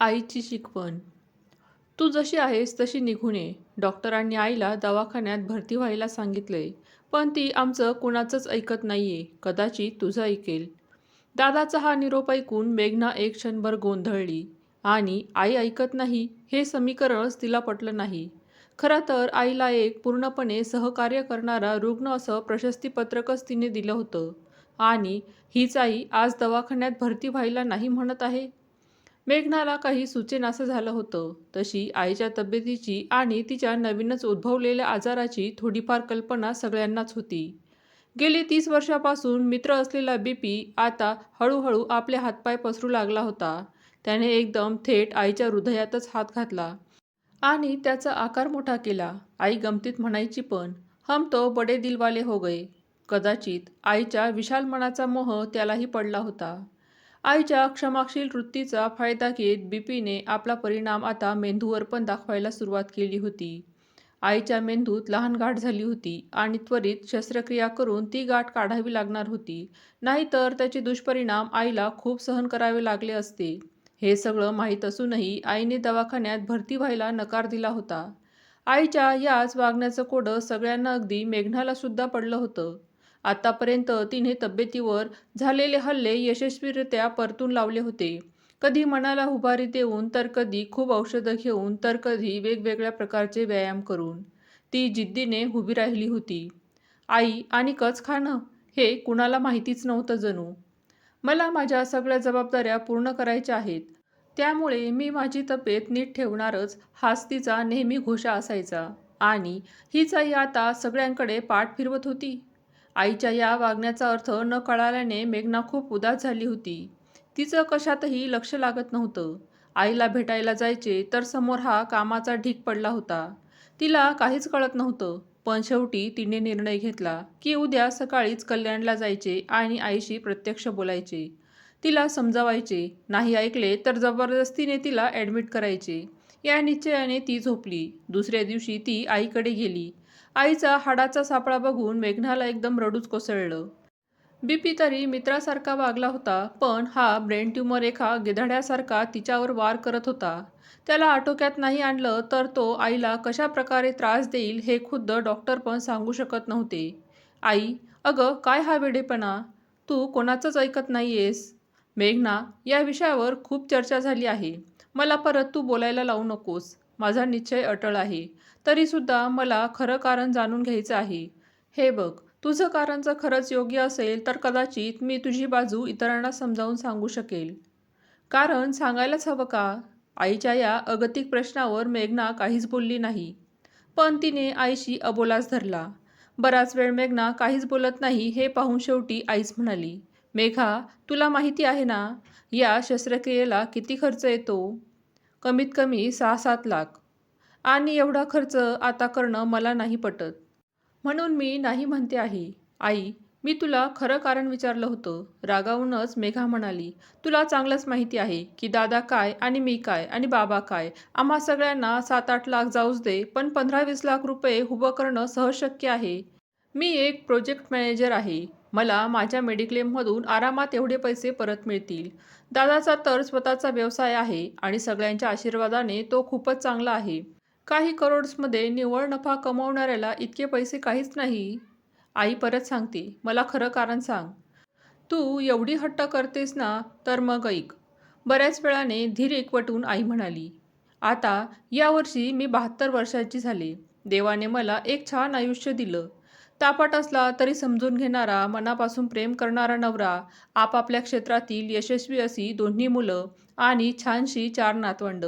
आईची शिकवण. तू जशी आहेस तशी निघून ये. डॉक्टरांनी आईला दवाखान्यात भरती व्हायला सांगितले पण ती आमचं कुणाचंच ऐकत नाहीये. कदाचित तुझं ऐकेल. दादाचा हा निरोप ऐकून मेघना एक क्षणभर गोंधळली. आणि आई ऐकत नाही? हे समीकरणच तिला पटलं नाही. खरं तर आईला एक पूर्णपणे सहकार्य करणारा रुग्ण असं प्रशस्तीपत्रकच तिने दिलं होतं. आणि हीच आई आज दवाखान्यात भरती व्हायला नाही म्हणत आहे? मेघनाला काही सुचेनासं झालं होतं. तशी आईच्या तब्येतीची आणि तिच्या नवीनच उद्भवलेल्या आजाराची थोडीफार कल्पना सगळ्यांनाच होती. गेली तीस वर्षापासून मित्र असलेला बीपी आता हळूहळू आपले हातपाय पसरू लागला होता. त्याने एकदम थेट आईच्या हृदयातच हात घातला आणि त्याचा आकार मोठा केला. आई गमतीत म्हणायची पण हम तो बडे दिलवाले हो गए. कदाचित आईच्या विशाल मनाचा मोह त्यालाही पडला होता. आईच्या क्षमाशील वृत्तीचा फायदा घेत बीपीने आपला परिणाम आता मेंदूवर पण दाखवायला सुरुवात केली होती. आईच्या मेंदूत लहान गाठ झाली होती आणि त्वरित शस्त्रक्रिया करून ती गाठ काढावी लागणार होती. नाहीतर त्याचे दुष्परिणाम आईला खूप सहन करावे लागले असते. हे सगळं माहीत असूनही आईने दवाखान्यात भरती व्हायला नकार दिला होता. आईच्या याच वागण्याचं कोडं सगळ्यांना अगदी मेघनाला सुद्धा पडलं होतं. आतापर्यंत तिने तब्येतीवर झालेले हल्ले यशस्वीरित्या परतून लावले होते. कधी मनाला उभारी देऊन तर कधी खूप औषधं घेऊन तर कधी वेगवेगळ्या प्रकारचे व्यायाम करून. ती जिद्दीने उभी राहिली होती. आई आणि कच खाणं हे कुणाला माहितीच नव्हतं जणू. मला माझ्या सगळ्या जबाबदाऱ्या पूर्ण करायच्या आहेत. त्यामुळे मी माझी तब्येत नीट ठेवणारच हाच तिचा नेहमी घोषा असायचा. आणि हीच आई आता सगळ्यांकडे पाठ फिरवत होती. आईच्या या वागण्याचा अर्थ न कळाल्याने मेघना खूप उदास झाली होती. तिचं कशातही लक्ष लागत नव्हतं. आईला भेटायला जायचे तर समोर हा कामाचा ढीक पडला होता. तिला काहीच कळत नव्हतं पण शेवटी तिने निर्णय घेतला की उद्या सकाळीच कल्याणला जायचे आणि आईशी प्रत्यक्ष बोलायचे. तिला समजावायचे नाही ऐकले तर जबरदस्तीने तिला ॲडमिट करायचे. या निश्चयाने ती झोपली. दुसऱ्या दिवशी ती आईकडे गेली. आईचा हाडाचा सापळा बघून मेघनाला एकदम रडूच कोसळलं. बीपी तरी मित्रासारखा वागला होता पण हा ब्रेन ट्यूमर एका गिधाड्यासारखा तिच्यावर वार करत होता. त्याला आटोक्यात नाही आणलं तर तो आईला कशा प्रकारे त्रास देईल हे खुद्द डॉक्टर पण सांगू शकत नव्हते. आई अगं काय हा वेडेपणा? तू कोणाचंच ऐकत नाही आहेस मेघना या विषयावर खूप चर्चा झाली आहे. मला परत तू बोलायला लावू नकोस. माझा निश्चय अटळ आहे. तरीसुद्धा मला खरं कारण जाणून घ्यायचं आहे. हे बघ तुझं कारण जर खरंच योग्य असेल तर कदाचित मी तुझी बाजू इतरांना समजावून सांगू शकेल. कारण सांगायलाच हवं का? आईच्या या अगतिक प्रश्नावर मेघना काहीच बोलली नाही. पण तिने आईशी अबोलाच धरला. बराच वेळ मेघना काहीच बोलत नाही हे पाहून शेवटी आईच म्हणाली मेघा तुला माहिती आहे ना या शस्त्रक्रियेला किती खर्च येतो? कमीत कमी सहा सात लाख. आणि एवढा खर्च आता करणं मला नाही पटत. म्हणून मी नाही म्हणते आहे आई मी तुला खरं कारण विचारलं होतं. रागावूनच मेघा म्हणाली तुला चांगलंच माहिती आहे की दादा काय आणि मी काय आणि बाबा काय. आम्हा सगळ्यांना सात आठ लाख जाऊच दे पण पंधरा वीस लाख रुपये उभं करणं सहज शक्य आहे. मी एक प्रोजेक्ट मॅनेजर आहे. मला माझ्या मेडिक्लेममधून आरामात एवढे पैसे परत मिळतील. दादाचा तर स्वतःचा व्यवसाय आहे आणि सगळ्यांच्या आशीर्वादाने तो खूपच चांगला आहे. काही करोड्समध्ये निव्वळ नफा कमवणाऱ्याला इतके पैसे काहीच नाही. आई परत सांगते मला खरं कारण सांग. तू एवढी हट्ट करतेस ना तर मग ऐक. बऱ्याच वेळाने धीर एकवटून आई म्हणाली आता यावर्षी मी बहात्तर वर्षाची झाले. देवाने मला एक छान आयुष्य दिलं. तापट असला तरी समजून घेणारा मनापासून प्रेम करणारा नवरा आपापल्या क्षेत्रातील यशस्वी अशी दोन्ही मुलं आणि छानशी चार नातवंड.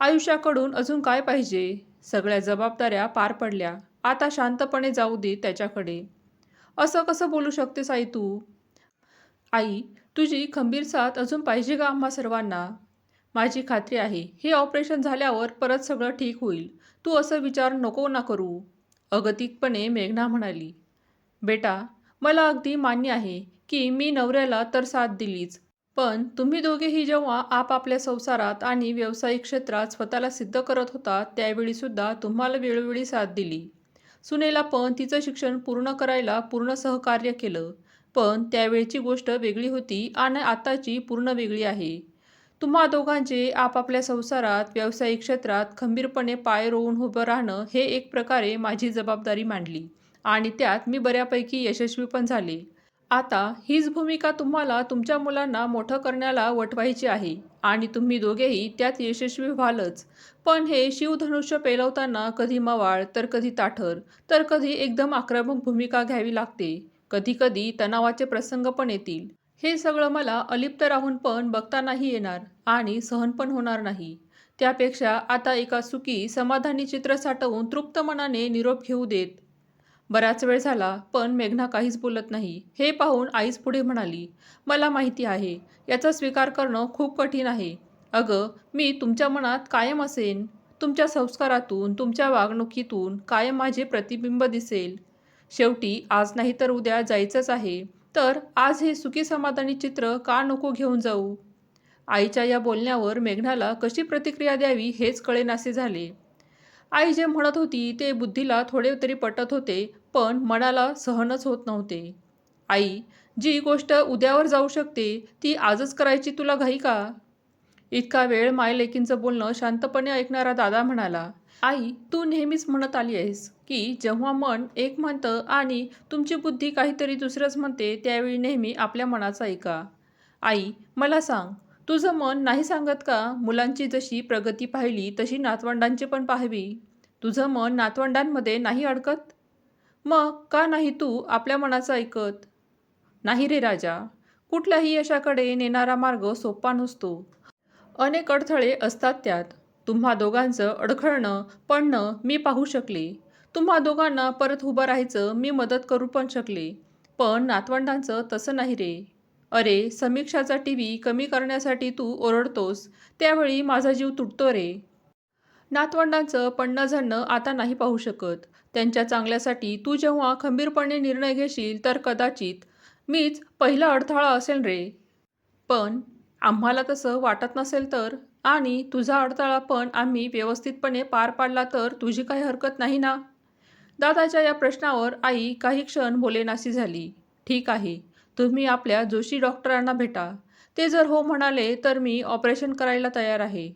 आयुष्याकडून अजून काय पाहिजे? सगळ्या जबाबदाऱ्या पार पडल्या. आता शांतपणे जाऊ दे त्याच्याकडे. असं कसं बोलू शकतेस आई तू? आई तुझी खंबीर साथ अजून पाहिजे का आम्हा सर्वांना? माझी खात्री आहे हे ऑपरेशन झाल्यावर परत सगळं ठीक होईल. तू असं विचार नको ना करू. अगतिकपणे मेघना म्हणाली बेटा मला अगदी मान्य आहे की मी नवऱ्याला तर साथ दिलीच पण तुम्ही दोघेही जेव्हा आपापल्या संसारात आणि व्यावसायिक क्षेत्रात स्वतःला सिद्ध करत होता त्यावेळीसुद्धा तुम्हाला वेळोवेळी साथ दिली. सुनेला पण तिचं शिक्षण पूर्ण करायला पूर्ण सहकार्य केलं पण त्यावेळची गोष्ट वेगळी होती आणि आताची पूर्ण वेगळी आहे. तुम्हा दोघांचे आपापल्या संसारात व्यावसायिक क्षेत्रात खंबीरपणे पाय रोवून उभं राहणं हे एक प्रकारे माझी जबाबदारी मांडली आणि त्यात मी बऱ्यापैकी यशस्वी पण झाले. आता हीच भूमिका तुम्हाला तुमच्या मुलांना मोठं करण्याला वटवायची आहे आणि तुम्ही दोघेही त्यात यशस्वी व्हालच. पण हे शिवधनुष्य पेलवताना कधी मवाळ तर कधी ताठर तर कधी एकदम आक्रमक भूमिका घ्यावी लागते. कधीकधी तणावाचे प्रसंग पण येतील. हे सगळं मला अलिप्त राहून पण बघता नाही येणार आणि सहन पण होणार नाही. त्यापेक्षा आता एका सुखी समाधानी चित्र साठवून तृप्त मनाने निरोप घेऊ देत. बराच वेळ झाला पण मेघना काहीच बोलत नाही. हे पाहून आईच पुढे म्हणाली मला माहिती आहे याचा स्वीकार करणं खूप कठीण आहे. अगं मी तुमच्या मनात कायम असेन. तुमच्या संस्कारातून तुमच्या वागणुकीतून कायम माझे प्रतिबिंब दिसेल. शेवटी आज नाही तर उद्या जायचंच आहे. तर आज हे सुखी समाधानी चित्र का नको घेऊन जाऊ? आईच्या या बोलण्यावर मेघनाला कशी प्रतिक्रिया द्यावी हेच कळेनासे झाले. आई जे म्हणत होती ते बुद्धीला थोडे तरी पटत होते पण मनाला सहनच होत नव्हते. आई जी गोष्ट उद्यावर जाऊ शकते ती आजच करायची तुला घाई का? इतका वेळ मायलेकींचं बोलणं शांतपणे ऐकणारा दादा म्हणाला आई तू नेहमीच म्हणत आली आहेस की जेव्हा मन एक म्हणतं आणि तुमची बुद्धी काहीतरी दुसरंच म्हणते त्यावेळी नेहमी आपल्या मनाचा ऐका. आई मला सांग तुझं मन नाही सांगत का मुलांची जशी प्रगती पाहिली तशी नातवंडांची पण पाहावी? तुझं मन नातवंडांमध्ये नाही अडकत? मग का नाही तू आपल्या मनाचं ऐकत? नाही रे राजा कुठल्याही यशाकडे नेणारा मार्ग सोपा नसतो. अनेक अडथळे असतात त्यात. तुम्हा दोघांचं अडखळणं पडणं मी पाहू शकले. तुम्हा दोघांना परत उभं राहायचं मी मदत करू पण शकले. पण नातवंडांचं तसं नाही रे. अरे समीक्षाचा टी व्ही कमी करण्यासाठी तू ओरडतोस त्यावेळी माझा जीव तुटतो रे. नातवंडांचं पडणं झडणं आता नाही पाहू शकत. त्यांच्या चांगल्यासाठी तू जेव्हा खंबीरपणे निर्णय घेशील तर कदाचित मीच पहिला अडथळा असेल रे. पण आम्हाला तसं वाटत नसेल तर. आणि तुझा अडथळा पण आम्ही व्यवस्थितपणे पार पाडला तर तुझी काही हरकत नाही ना? दादाच्या या प्रश्नावर आई काही क्षण बोलेनाशी झाली. ठीक आहे तुम्ही आपल्या जोशी डॉक्टरांना भेटा. ते जर हो म्हणाले तर मी ऑपरेशन करायला तयार आहे.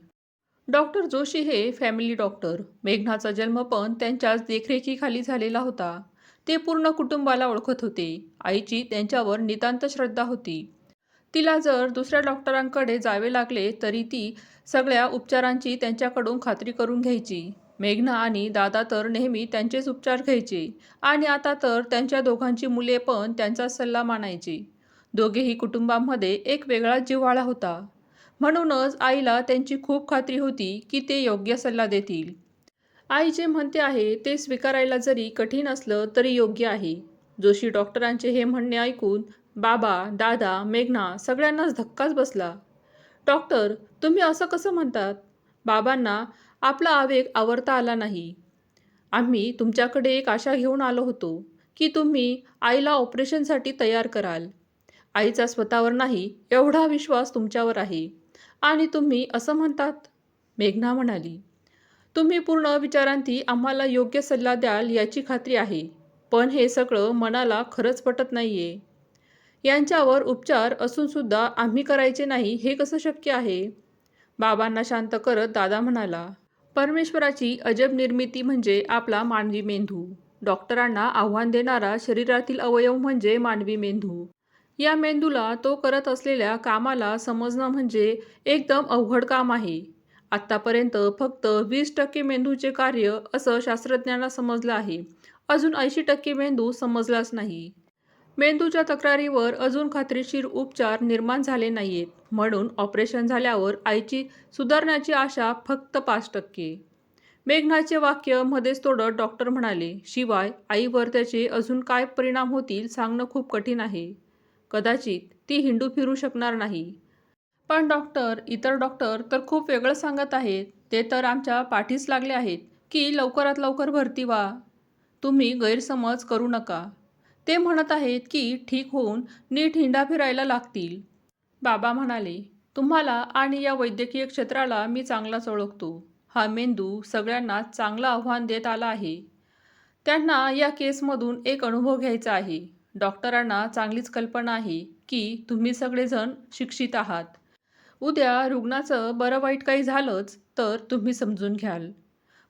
डॉक्टर जोशी हे फॅमिली डॉक्टर. मेघनाचा जन्म पण त्यांच्याच देखरेखीखाली झालेला होता. ते पूर्ण कुटुंबाला ओळखत होते. आईची त्यांच्यावर नितांत श्रद्धा होती. तिला जर दुसऱ्या डॉक्टरांकडे जावे लागले तरी ती सगळ्या उपचारांची त्यांच्याकडून खात्री करून घ्यायची. मेघना आणि दादा तर नेहमी त्यांचेच उपचार घ्यायचे आणि आता तर त्यांच्या दोघांची मुले पण त्यांचा सल्ला मानायची. दोघेही कुटुंबामध्ये एक वेगळाच जिव्हाळा होता. म्हणूनच आईला त्यांची खूप खात्री होती की ते योग्य सल्ला देतील. आई जे म्हणते आहे ते स्वीकारायला जरी कठीण असलं तरी योग्य आहे. जोशी डॉक्टरांचे हे म्हणणे ऐकून बाबा दादा मेघना सगळ्यांनाच धक्काच बसला. डॉक्टर तुम्ही असं कसं म्हणतात? बाबांना आपला आवेग आवरता आला नाही. आम्ही तुमच्याकडे एक आशा घेऊन आलो होतो की तुम्ही आईला ऑपरेशनसाठी तयार कराल. आईचा स्वतःवर नाही एवढा विश्वास तुमच्यावर आहे. आणि तुम्ही असं म्हणतात? मेघना म्हणाली. तुम्ही पूर्ण विचारांती आम्हाला योग्य सल्ला द्याल याची खात्री आहे. पण हे सगळं मनाला खरंच पटत नाही आहे यांच्यावर उपचार असूनसुद्धा आम्ही करायचे नाही हे कसं शक्य आहे? बाबांना शांत करत दादा म्हणाला परमेश्वराची अजब निर्मिती म्हणजे आपला मानवी मेंदू. डॉक्टरांना आव्हान देणारा शरीरातील अवयव म्हणजे मानवी मेंदू. या मेंदूला तो करत असलेल्या कामाला समजणं म्हणजे एकदम अवघड काम आहे. आत्तापर्यंत फक्त वीस टक्के मेंदूचे कार्य असं शास्त्रज्ञांना समजलं आहे. अजून ऐंशी टक्के मेंदू समजलाच नाही. मेंदूच्या तक्रारीवर अजून खात्रीशीर उपचार निर्माण झाले नाहीयेत म्हणून ऑपरेशन झाल्यावर आईची सुधारण्याची आशा फक्त पाच टक्के. मेघनाचे वाक्य मध्येच तोडत डॉक्टर म्हणाले शिवाय आईवर त्याचे अजून काय परिणाम होतील सांगणं खूप कठीण आहे. कदाचित ती हिंडू फिरू शकणार नाही. पण डॉक्टर इतर डॉक्टर तर खूप वेगळं सांगत आहेत. ते तर आमच्या पाठीस लागले आहेत की लवकरात लवकर भरती व्हा. तुम्ही गैरसमज करू नका. ते म्हणत आहेत की ठीक होऊन नीट हिंडा फिरायला लागतील. बाबा म्हणाले तुम्हाला आणि या वैद्यकीय क्षेत्राला मी चांगलाच ओळखतो. हा मेंदू सगळ्यांना चांगलं आव्हान देत आला आहे. त्यांना या केसमधून एक अनुभव घ्यायचा आहे. डॉक्टरांना चांगलीच कल्पना आहे की तुम्ही सगळेजण शिक्षित आहात. उद्या रुग्णाचं बरं वाईट काही झालंच तर तुम्ही समजून घ्याल.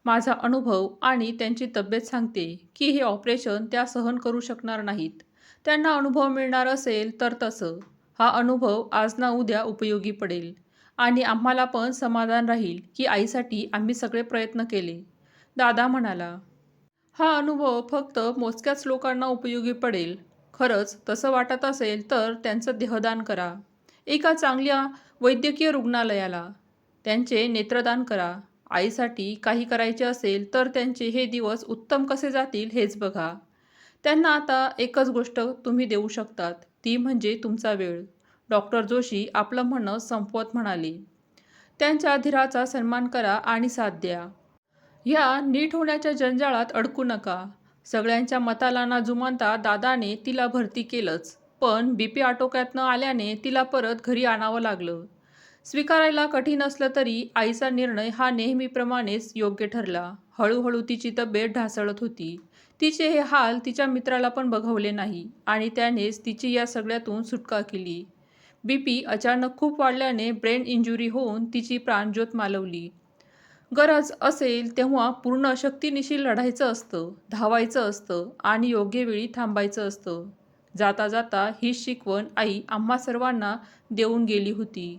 माझा अनुभव आणि त्यांची तब्येत सांगते की हे ऑपरेशन त्या सहन करू शकणार नाहीत. त्यांना अनुभव मिळणार असेल तर तसं. हा अनुभव आज ना उद्या उपयोगी पडेल. आणि आम्हाला पण समाधान राहील की आईसाठी आम्ही सगळे प्रयत्न केले. दादा म्हणाला हा अनुभव फक्त मोजक्याच लोकांना उपयोगी पडेल. खरंच तसं वाटत असेल तर त्यांचं देहदान करा. एका चांगल्या वैद्यकीय रुग्णालयाला त्यांचे नेत्रदान करा. आईसाठी काही करायचे असेल तर त्यांचे हे दिवस उत्तम कसे जातील हेच बघा. त्यांना आता एकच गोष्ट तुम्ही देऊ शकतात ती म्हणजे तुमचा वेळ. डॉक्टर जोशी आपलं म्हणणं संपवत म्हणाले. त्यांच्या धीराचा सन्मान करा आणि साथ द्या. ह्या नीट होण्याच्या जंजाळात अडकू नका. सगळ्यांच्या मताला ना जुमानता दादाने तिला भरती केलंच पण बी पी आटोक्यात न आल्याने तिला परत घरी आणावं लागलं. स्वीकारायला कठीण असलं तरी आईचा निर्णय हा नेहमीप्रमाणेच योग्य ठरला. हळूहळू तिची तब्येत ढासळत होती. तिचे हे हाल तिच्या मित्राला पण बघवले नाही आणि त्यानेच तिची या सगळ्यातून सुटका केली. बी पी अचानक खूप वाढल्याने ब्रेन इंजुरी होऊन तिची प्राणज्योत मालवली. गरज असेल तेव्हा पूर्ण शक्तीनिशी लढायचं असतं धावायचं असतं आणि योग्य वेळी थांबायचं असतं. जाता जाता ही शिकवण आई आम्हा सर्वांना देऊन गेली होती.